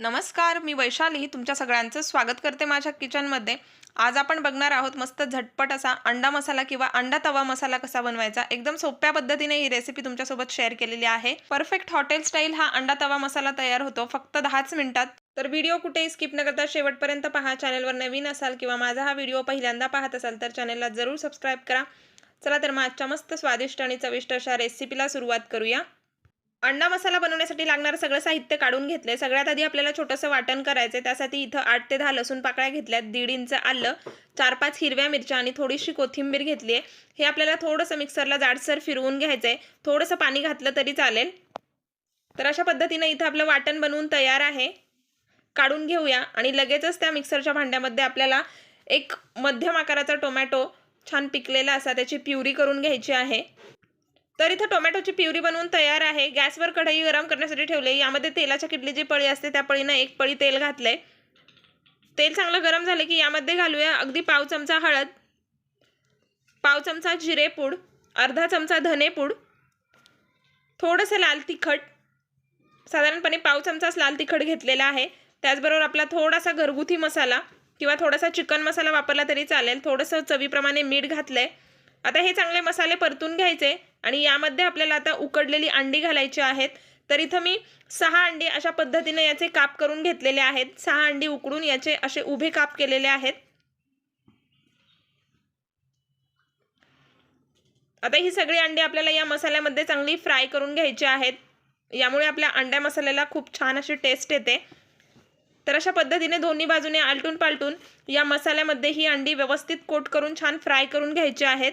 नमस्कार मी वैशाली तुमच्या सगळ्यांचं स्वागत करते माझ्या किचनमध्ये. आज आपण बघणार आहोत मस्त झटपट असा अंडा मसाला किंवा अंडा तवा मसाला कसा बनवायचा. एकदम सोप्या पद्धतीने ही रेसिपी तुमच्यासोबत शेअर केलेली आहे. परफेक्ट हॉटेल स्टाईल हा अंडा तवा मसाला तयार होतो. फक्त दहाच मिनिटात. तर व्हिडिओ कुठेही स्किप न करता शेवटपर्यंत पहा. चॅनलवर नवीन असाल किंवा माझा हा व्हिडिओ पहिल्यांदा पाहत असाल तर चॅनलला जरूर सबस्क्राईब करा. चला तर मग आजच्या मस्त स्वादिष्ट आणि चविष्ट अशा रेसिपीला सुरुवात करूया. अंडा मसाला बनवण्यासाठी लागणारं सगळं साहित्य काढून घेतलंय. सगळ्यात आधी आपल्याला छोटंसं वाटण करायचं त्यासाठी इथं आठ ते दहा लसूण पाकळ्या घेतल्यात. दीड इंच आलं चार पाच हिरव्या मिरच्या आणि थोडीशी कोथिंबीर घेतली आहे हे आपल्याला थोडंसं मिक्सरला जाडसर फिरवून घ्यायचं आहे थोडंसं पाणी घातलं तरी चालेल. तर अशा पद्धतीनं इथं आपलं वाटण बनवून तयार आहे. काढून घेऊया. आणि लगेचच त्या मिक्सरच्या भांड्यामध्ये आपल्याला एक मध्यम आकाराचा टोमॅटो छान पिकलेला असा त्याची प्युरी करून घ्यायची आहे. तर इथं टोमॅटोची प्युरी बनवून तयार आहे. गॅसवर कढई गरम करण्यासाठी ठेवले यामध्ये तेलाच्या किटली जी पळी असते त्या पळीनं एक पळी तेल घातलंय. तेल चांगलं गरम झालं की यामध्ये घालूया अगदी पाव चमचा हळद पाव चमचा जिरेपूड अर्धा चमचा धनेपूड थोडंसं लाल तिखट साधारणपणे पाव चमचाच लाल तिखट घेतलेला आहे. त्याचबरोबर आपला थोडासा घरगुती मसाला किंवा थोडासा चिकन मसाला वापरला तरी चालेल. थोडंसं चवीप्रमाणे मीठ घातलंय. आता हे चांगले मसाले परतून घ्यायचे. आणि यामध्ये आपल्याला आता उकडलेली अंडी घालायची आहेत. तर इथं मी सहा अंडी अशा पद्धतीने याचे काप करून घेतलेले आहेत. सहा अंडी उकडून याचे असे उभे काप केलेले आहेत. आता ही सगळी अंडी आपल्याला या मसाल्यामध्ये चांगली फ्राय करून घ्यायची आहेत. यामुळे आपल्या अंड्या मसाल्याला खूप छान अशी टेस्ट येते. तर अशा पद्धतीने दोन्ही बाजूने आलटून पालटून या मसाल्यामध्ये ही अंडी व्यवस्थित कोट करून छान फ्राय करून घ्यायची आहेत.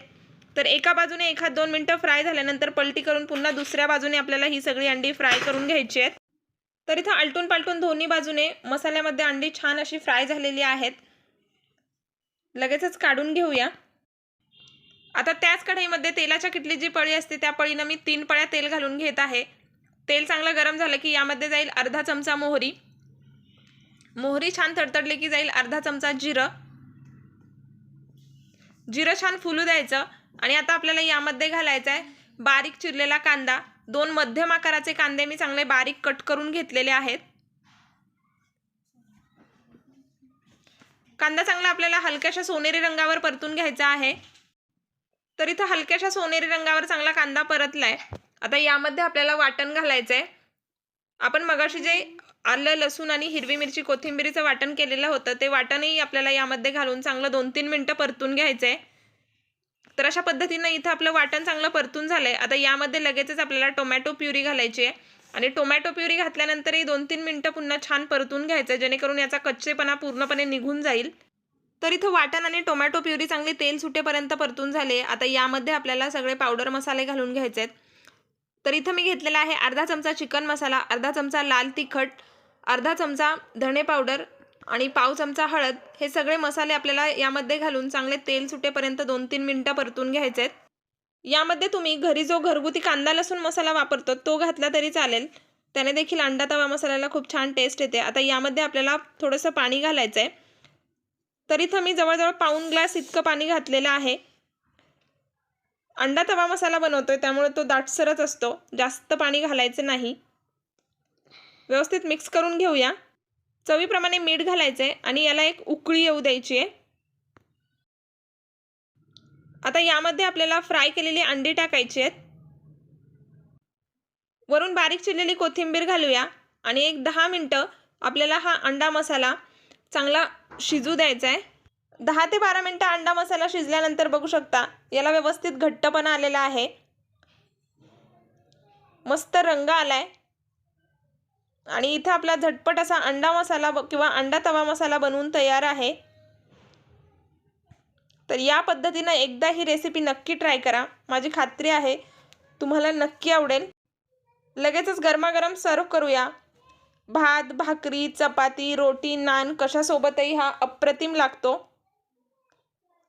तर एका बाजूने एखाद दोन मिनटं फ्राय झाल्यानंतर पलटी करून पुन्हा दुसऱ्या बाजूने आपल्याला ही सगळी अंडी फ्राय करून घ्यायची आहेत. तर इथं आलटून पालटून दोन्ही बाजूने मसाल्यामध्ये अंडी छान अशी फ्राय झालेली आहेत. लगेचच काढून घेऊया. आता त्याच कढईमध्ये तेलाच्या किटली जी पळी असते त्या पळीनं मी तीन पळ्या तेल घालून घेत आहे. तेल चांगलं गरम झालं की यामध्ये जाईल अर्धा चमचा मोहरी. मोहरी छान तडतडली की जाईल अर्धा चमचा जिरं. जिरं छान फुलू द्यायचं. आणि आता आपल्याला यामध्ये घालायचं आहे बारीक चिरलेला कांदा. दोन मध्यम आकाराचे कांदे मी चांगले बारीक कट करून घेतलेले आहेत. कांदा चांगला आपल्याला हलक्याशा सोनेरी रंगावर परतून घ्यायचा आहे. तर इथं हलक्याशा सोनेरी रंगावर चांगला कांदा परतलाय. आता यामध्ये आपल्याला वाटण घालायचं आहे आपण मगाशी जे आलं लसूण आणि हिरवी मिरची कोथिंबिरीचं वाटण केलेलं होतं ते वाटणही आपल्याला यामध्ये घालून चांगलं दोन तीन मिनटं परतून घ्यायचं आहे तर अशा पद्धतीनं इथं आपलं वाटण चांगलं परतून झालं आहे आता यामध्ये लगेचच आपल्याला टोमॅटो प्युरी घालायची आहे. आणि टोमॅटो प्युरी घातल्यानंतरही दोन तीन मिनटं पुन्हा छान परतून घ्यायचं जेणेकरून याचा कच्चेपणा पूर्णपणे निघून जाईल. तर इथं वाटण आणि टोमॅटो प्युरी चांगली तेल सुटेपर्यंत परतून झाले. आता यामध्ये आपल्याला सगळे पावडर मसाले घालून घ्यायचे आहेत. तर इथं मी घेतलेला आहे अर्धा चमचा चिकन मसाला अर्धा चमचा लाल तिखट अर्धा चमचा धणे पावडर आणि पाव चमचा हळद हे सगळे मसाले आपल्याला यामध्ये घालून चांगले तेल सुटेपर्यंत दोन तीन मिनटं परतून घ्यायचे आहेत. यामध्ये तुम्ही घरी जो घरगुती कांदा लसूण मसाला वापरतो तो घातला तरी चालेल. त्याने देखील अंडा तवा मसाल्याला खूप छान टेस्ट येते. आता यामध्ये आपल्याला थोडंसं पाणी घालायचं आहे तर इथं मी जवळजवळ पाऊन ग्लास इतकं पाणी घातलेलं आहे. अंडा तवा मसाला बनवतोय त्यामुळे तो दाटसरच असतो. जास्त पाणी घालायचं नाही. व्यवस्थित मिक्स करून घेऊया. चवीप्रमाणे मीठ घालायचं आहे आणि याला एक उकळी येऊ द्यायची आहे. आता यामध्ये आपल्याला फ्राय केलेली अंडी टाकायची आहेत. वरून बारीक चिरलेली कोथिंबीर घालूया आणि एक दहा मिनटं आपल्याला हा अंडा मसाला चांगला शिजू द्यायचा आहे दहा ते बारा मिनटं अंडा मसाला शिजल्यानंतर बघू शकता याला व्यवस्थित घट्टपणा आलेला आहे. मस्त रंग आला आहे आणि इथं आपला झटपट असा अंडा मसाला किंवा अंडा तवा मसाला बनवून तयार आहे. तर या पद्धतीनं एकदा ही रेसिपी नक्की ट्राय करा. माझी खात्री आहे तुम्हाला नक्की आवडेल. लगेचच गरमागरम सर्व करूया. भात भाकरी चपाती रोटी नान कशासोबतही हा अप्रतिम लागतो.